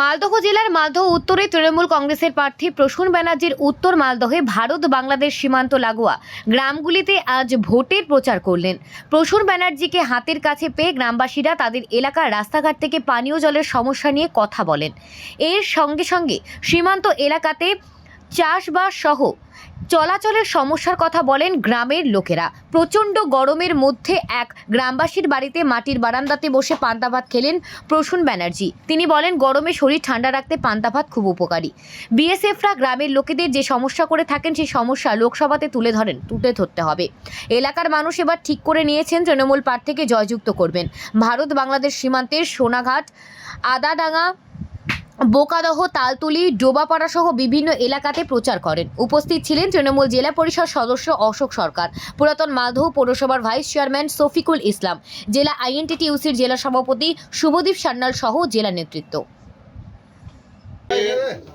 মালদহ জেলার মালদহ উত্তরে তৃণমূল কংগ্রেসের প্রার্থী প্রসূন ব্যানার্জির উত্তর মালদহে ভারত বাংলাদেশ সীমান্ত লাগোয়া গ্রামগুলিতে আজ ভোটের প্রচার করলেন। প্রসূন ব্যানার্জিকে হাতের কাছে পেয়ে গ্রামবাসীরা তাদের এলাকার রাস্তাঘাট থেকে পানীয় জলের সমস্যা নিয়ে কথা বলেন। এর সঙ্গে সঙ্গে সীমান্ত এলাকাতে চাষবাস সহ চলাচলের সমস্যার কথা বলেন গ্রামের লোকেরা। প্রচণ্ড গরমের মধ্যে এক গ্রামবাসীর বাড়িতে মাটির বারান্দাতে বসে পান্তা ভাত খেলেন প্রসূন ব্যানার্জি। তিনি বলেন, গরমে শরীর ঠান্ডা রাখতে পান্তা ভাত খুব উপকারী। বিএসএফরা গ্রামের লোকেদের যে সমস্যা করে থাকেন, সেই সমস্যা লোকসভাতে তুলে ধরেন, তুলে ধরতে হবে। এলাকার মানুষ এবার ঠিক করে নিয়েছেন, তৃণমূল প্রার্থীকে জয়যুক্ত করবেন। ভারত বাংলাদেশ সীমান্তের সোনাঘাট, আদাডাঙ্গা বোকাদহ, তালতুলি ডোবাপাড়া সহ বিভিন্ন এলাকাতে প্রচার করেন। উপস্থিত ছিলেন তৃণমূল জেলা পরিষদ সদস্য অশোক সরকার, পুরাতন মালদহ পৌরসভার ভাইস চেয়ারম্যান সফিকুল ইসলাম, জেলা আইএনটিটিউসির জেলা সভাপতি শুভদীপ সান্যাল সহ জেলা নেতৃত্ব।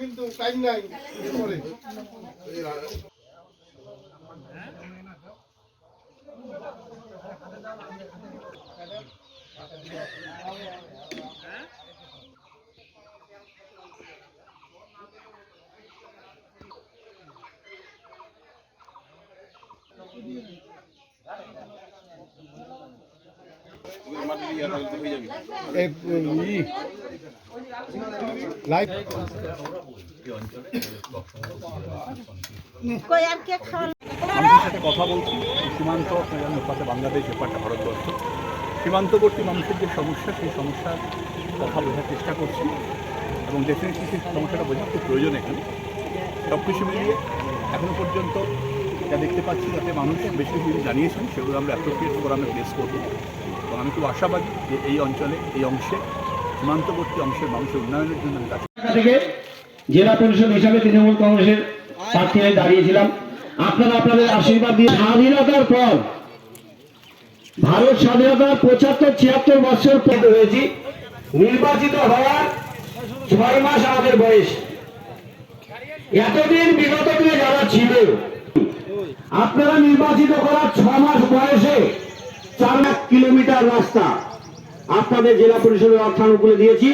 কিন্তু টাইম নাই পরে লাইভ মানুষের সাথে কথা বলছি এই সীমান্ত পাশে বাংলাদেশ এপারটা ভারতবর্ষ। সীমান্তবর্তী মানুষের যে সমস্যা সেই সমস্যার কথা বোঝার চেষ্টা করছি এবং ডেফিনেটলি সেই সমস্যাটা বোঝার খুব প্রয়োজন এখানে। সব কিছু মিলিয়ে এখনও পর্যন্ত যা দেখতে পাচ্ছি যাতে মানুষ বেশি কিছু জানিয়েছেন, সেগুলো আমরা অ্যাপ্রোপ্রিয়েট প্রোগ্রামে প্লেস করব। এবং আমি খুব আশাবাদী যে এই অঞ্চলে, এই অংশে, সীমান্তবর্তী অংশের মানুষের উন্নয়নের জন্য আমি কাজ থেকে জেলা পরিষদ হিসাবে তৃণমূল কংগ্রেসের প্রার্থী হয়ে দাঁড়িয়েছিলাম। আপনারা আপনাদের আশীর্বাদ দিয়ে স্বাধীনতার পর, ভারত স্বাধীনতার পঁচাত্তর, ছিয়াত্তর বছর পর হয়েছি, নির্বাচিত হওয়ার ছয় মাস আমাদের বয়স। এতদিন বিগত দিনে যারা ছিল আপনারা নির্বাচিত করার ছ মাস বয়সে চার লাখ কিলোমিটার রাস্তা আপনাদের জেলা পরিষদের অর্থানুকূলে দিয়েছি।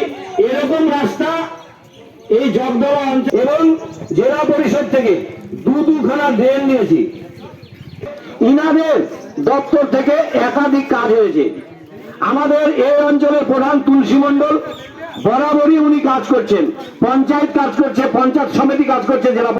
এরকম রাস্তা এই জগদলা অঞ্চল এবং জেলা পরিষদ থেকে দু দুখানা ড্রেন নিয়েছি। ইনাদের দপ্তর থেকে একাধিক কাজ হয়েছে। আমাদের এই অঞ্চলের প্রধান তুলসী মন্ডল বরাবরই উনি কাজ করছেন। পঞ্চায়েত কাজ করছে, পঞ্চায়েত সমিতি কাজ করছে, জেলা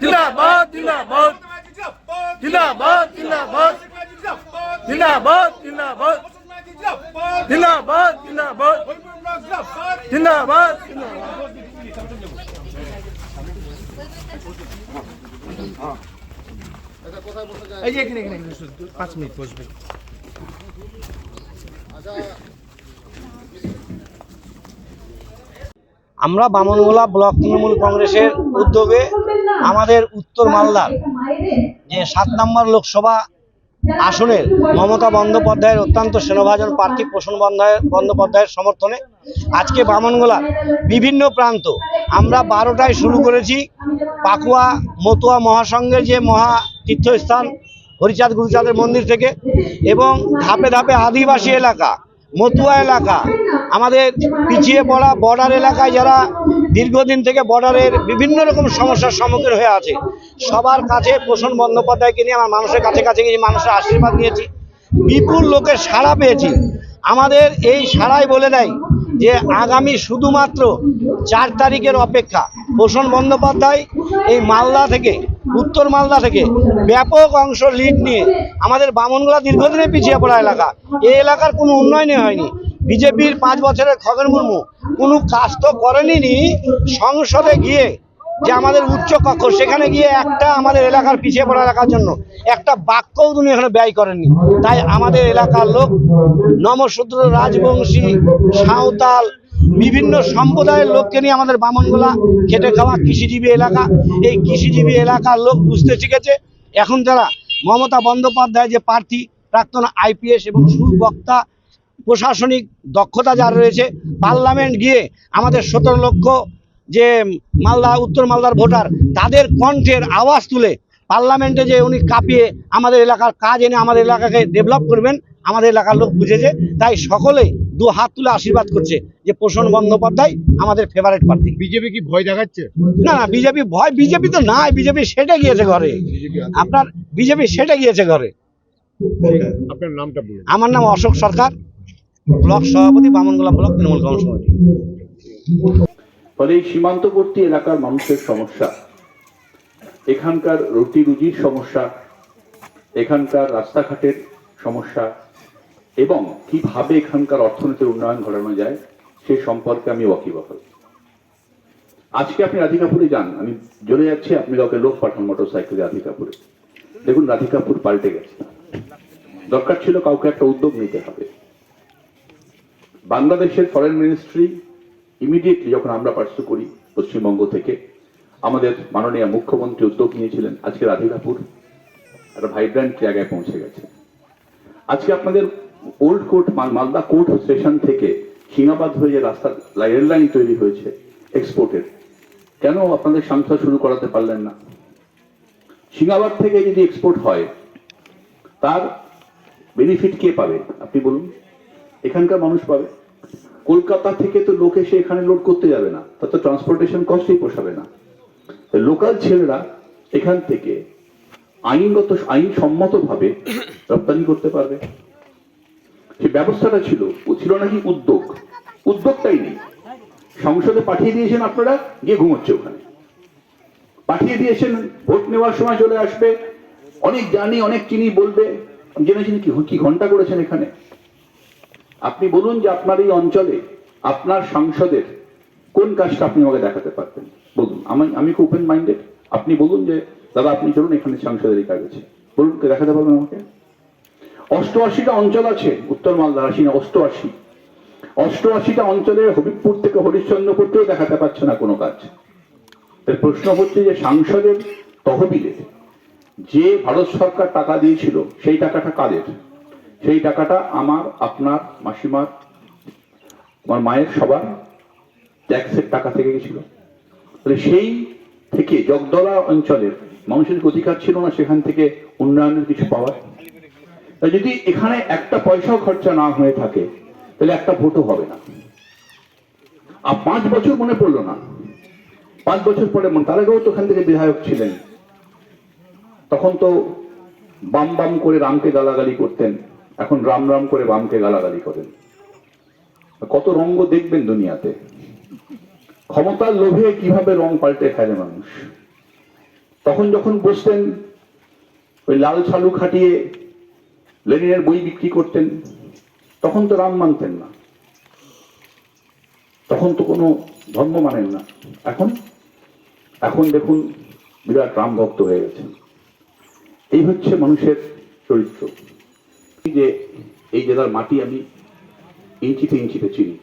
জিন্দাবাদ জিন্দাবাদ। জিন্দাবাদ জিন্দাবাদ। জিন্দাবাদ জিন্দাবাদ। জিন্দাবাদ জিন্দাবাদ। জিন্দাবাদ এই যে এখানে এখানে পাঁচ মিনিট বসবে। আমরা বামনগোলা ব্লক তৃণমূল কংগ্রেসের উদ্যোগে আমাদের উত্তর মালদার যে সাত নম্বর লোকসভা আসনের মমতা বন্দ্যোপাধ্যায়ের অত্যন্ত সেনভাজন প্রার্থী পোষণ বন্দ্যোপাধ্যায় বন্দ্যোপাধ্যায়ের সমর্থনে আজকে বামনগোলার বিভিন্ন প্রান্ত আমরা বারোটায় শুরু করেছি পাকুয়া মতুয়া মহাসংঘের যে মহা তীর্থস্থান হরিচাঁদ গুরুচাঁদের মন্দির থেকে এবং ধাপে ধাপে আদিবাসী এলাকা মতুয়া এলাকা আমাদের পিছিয়ে পড়া বর্ডার এলাকায় যারা দীর্ঘদিন থেকে বর্ডারের বিভিন্ন রকম সমস্যার সম্মুখীন হয়ে আছে, সবার কাছে পোষণ বন্দ্যোপাধ্যায়কে নিয়ে আমার মানুষের কাছে কাছে গিয়ে মানুষের আশীর্বাদ নিয়েছি, বিপুল লোকের সাড়া পেয়েছি। আমাদের এই সাড়াই বলে দেয় যে আগামী শুধুমাত্র চার তারিখের অপেক্ষা পোষণ বন্দ্যোপাধ্যায় এই মালদা থেকে, উত্তর মালদা থেকে ব্যাপক অংশ লিড নিয়ে আমাদের বামনগোলা দীর্ঘদিনের পিছিয়ে পড়া এলাকা। এই এলাকার কোনো উন্নয়নই হয়নি। বিজেপির পাঁচ বছরের খগেন মুর্মু কোনো কাজ তো করেনি সংসদে গিয়ে যে আমাদের উচ্চ কক্ষ, সেখানে গিয়ে একটা আমাদের এলাকার পিছিয়ে পড়া এলাকার জন্য একটা বাক্যও তিনি এখানে ব্যয় করেননি। তাই আমাদের এলাকার লোক, নমশূদ্র, রাজবংশী, সাঁওতাল, বিভিন্ন সম্প্রদায়ের লোককে নিয়ে আমাদের বামনগোলা খেটে খাওয়া কৃষিজীবী এলাকা, এই কৃষিজীবী এলাকার লোক বুঝতে শিখেছে। এখন যারা মমতা বন্দ্যোপাধ্যায় যে প্রার্থী, প্রাক্তন আইপিএস এবং সুবক্তা প্রশাসনিক দক্ষতা যার রয়েছে পার্লামেন্ট গিয়ে আমাদের সতেরো লক্ষ যে মালদা উত্তর মালদার ভোটার তাদের কণ্ঠের আওয়াজ তুলে পার্লামেন্টে যে উনি কাঁপিয়ে আমাদের এলাকার কাজ এনে আমাদের এলাকাকে ডেভেলপ করবেন আমাদের এলাকার লোক বুঝেছে। তাই সকলেই দু হাত তুলে আশীর্বাদ করছে যে পোষণ বন্দ্যোপাধ্যায় আমাদের ফেভারিট প্রার্থী বিজেপি কি ভয় দেখাচ্ছে? না না বিজেপি ভয় বিজেপি তো নাই বিজেপি সেটা গিয়েছে ঘরে। আপনার বিজেপি সেটা গিয়েছে ঘরে। আপনার নামটা আমার নাম অশোক সরকার। ব্লক সভাপতি বামনগোলা ব্লক তৃণমূল কংগ্রেস কমিটি। ফলে এই সীমান্তবর্তী এলাকার মানুষের সমস্যা, এখানকার রুটি রুজির সমস্যা, এখানকার রাস্তাঘাটের সমস্যা এবং কীভাবে এখানকার অর্থনীতির উন্নয়ন ঘটানো যায়, সে সম্পর্কে আমি ওয়াকিবহাল। আজকে আপনি রাধিকাপুরে যান, আমি চলে যাচ্ছি আপনি কাউকে লোক পাঠান মোটর সাইকেলে রাধিকাপুরে। দেখুন, রাধিকাপুর পাল্টে গেছে। দরকার ছিল কাউকে একটা উদ্যোগ নিতে হবে। বাংলাদেশের ফরেন মিনিস্ট্রি ইমিডিয়েটলি যখন আমরা পার্সু করি পশ্চিমবঙ্গ থেকে, আমাদের মাননীয় মুখ্যমন্ত্রী উদ্যোগ নিয়েছিলেন আজকে রাধিকাপুর, একটা ভাইব্রেন্ট জায়গায় পৌঁছে গেছে। আজকে আপনাদের old court Malda court station থেকে সিঙ্গাবাদ হয়ে যে রাস্তা রেল লাইন তৈরি হয়েছে এক্সপোর্টের কেন আপনাদের সংস্থা শুরু করাতে পারলেন না? সিঙ্গাবাদ থেকে যদি এক্সপোর্ট হয়, তার বেনিফিট কে পাবে? আপনি বলুন। এখানকার মানুষ পাবে। কলকাতা থেকে তো লোক এসে এখানে লোড করতে যাবে না, তার তো ট্রান্সপোর্টেশন কস্টই পোষাবে না। লোকাল ছেলেরা এখান থেকে আইনগত আইনসম্মত ভাবে রপ্তানি করতে পারবে। সে ব্যবস্থাটা ছিল, ও ছিল নাকি উদ্যোগ। উদ্যোগটাই নেই। সংসদে পাঠিয়ে দিয়েছেন আপনারা, গিয়ে ঘুমোচ্ছে ওখানে। পাঠিয়ে দিয়েছেন, ভোট নেওয়ার সময় চলে আসবে। অনেক জানি, অনেক চিনি বলবে। জেনেছেন কি কি ঘণ্টা করেছেন এখানে? আপনি বলুন যে আপনার এই অঞ্চলে, আপনার সংসদের কোন কাজটা আপনি আমাকে দেখাতে পারতেন? বলুন, আমি আমি খুব ওপেন মাইন্ডেড আপনি বলুন যে, দাদা, আপনি চলুন, এখানে সংসদের এই কাজ আছে। বলুন দেখাতে পারবেন আমাকে? অষ্টআশিটা অঞ্চল আছে, উত্তর মালদা আশি না, অষ্টআশি। অষ্টআশিটা অঞ্চলে হবিবপুর থেকে হরিশ্চন্দ্রপুরকেও দেখাতে পারছে না কোনো কাজ। এর প্রশ্ন হচ্ছে যে, সাংসদের তহবিলে যে ভারত সরকার টাকা দিয়েছিল, সেই টাকাটা কাদের? সেই টাকাটা আমার, আপনার, মাসিমার, আমার মায়ের, সবার ট্যাক্সের টাকা থেকে গেছিল। তাহলে সেই থেকে জগদলা অঞ্চলের মানুষের অধিকার ছিল না, সেখান থেকে উন্নয়নের কিছু পাওয়ার। যদি এখানে একটা পয়সাও খরচা না হয়ে থাকে, তাহলে একটা ভোটও হবে না। আর পাঁচ বছর মনে পড়ল না। পাঁচ বছর পরে মনে- তার আগেও তো ওখান থেকে বিধায়ক ছিলেন। তখন তো বাম বাম করে রামকে গালাগালি করতেন। এখন রাম রাম করে বামকে গালাগালি করেন। কত রঙ্গ দেখবেন দুনিয়াতে। ক্ষমতার লোভে কীভাবে রং পাল্টে ফেলে মানুষ? তখন যখন বসতেন, ওই লাল ছালু খাটিয়ে লেনিনের বই বিক্রি করতেন, তখন তো রাম মানতেন না। তখন তো কোনো ধর্ম মানেন না। এখন? এখন দেখুন, বিরাট রাম ভক্ত হয়ে গেছেন। এই হচ্ছে মানুষের চরিত্র। যে এই জেলার মাটি আমি ইঞ্চিতে ইঞ্চিতে চিনি।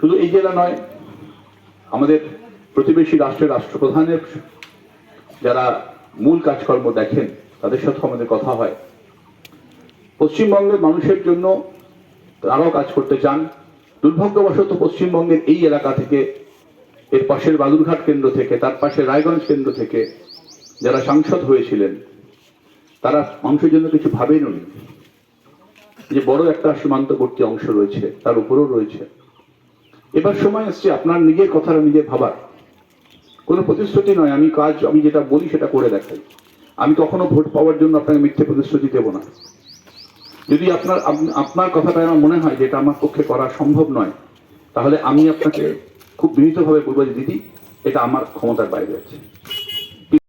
শুধু এই জেলা নয়, আমাদের প্রতিবেশী রাষ্ট্রের রাষ্ট্রপ্রধানের যারা মূল কাজকর্ম দেখেন, তাদের সাথে আমাদের কথা হয়। পশ্চিমবঙ্গের মানুষের জন্য তারাও কাজ করতে চান। দুর্ভাগ্যবশত পশ্চিমবঙ্গের এই এলাকা থেকে, এর পাশের বালুরঘাট কেন্দ্র থেকে, তার পাশে রায়গঞ্জ কেন্দ্র থেকে যারা সাংসদ হয়েছিলেন তারা মানুষের জন্য কিছু ভাবেননি যে বড় একটা সীমান্তবর্তী অংশ রয়েছে, তার উপরেও রয়েছে। এবার সময় এসছে আপনার নিজের কথাটা নিজে ভাবার। কোনো প্রতিশ্রুতি নয়, আমি কাজ, আমি যেটা বলি সেটা করে দেখাই। আমি কখনো ভোট পাওয়ার জন্য আপনাকে মিথ্যে প্রতিশ্রুতি দেবো না। যদি আপনার আপনার কথাটা আমার মনে হয় যেটা আমার পক্ষে করা সম্ভব নয়, তাহলে আমি আপনাকে খুব বিনীতভাবে বলব যে, দিদি, এটা আমার ক্ষমতার বাইরে আছে।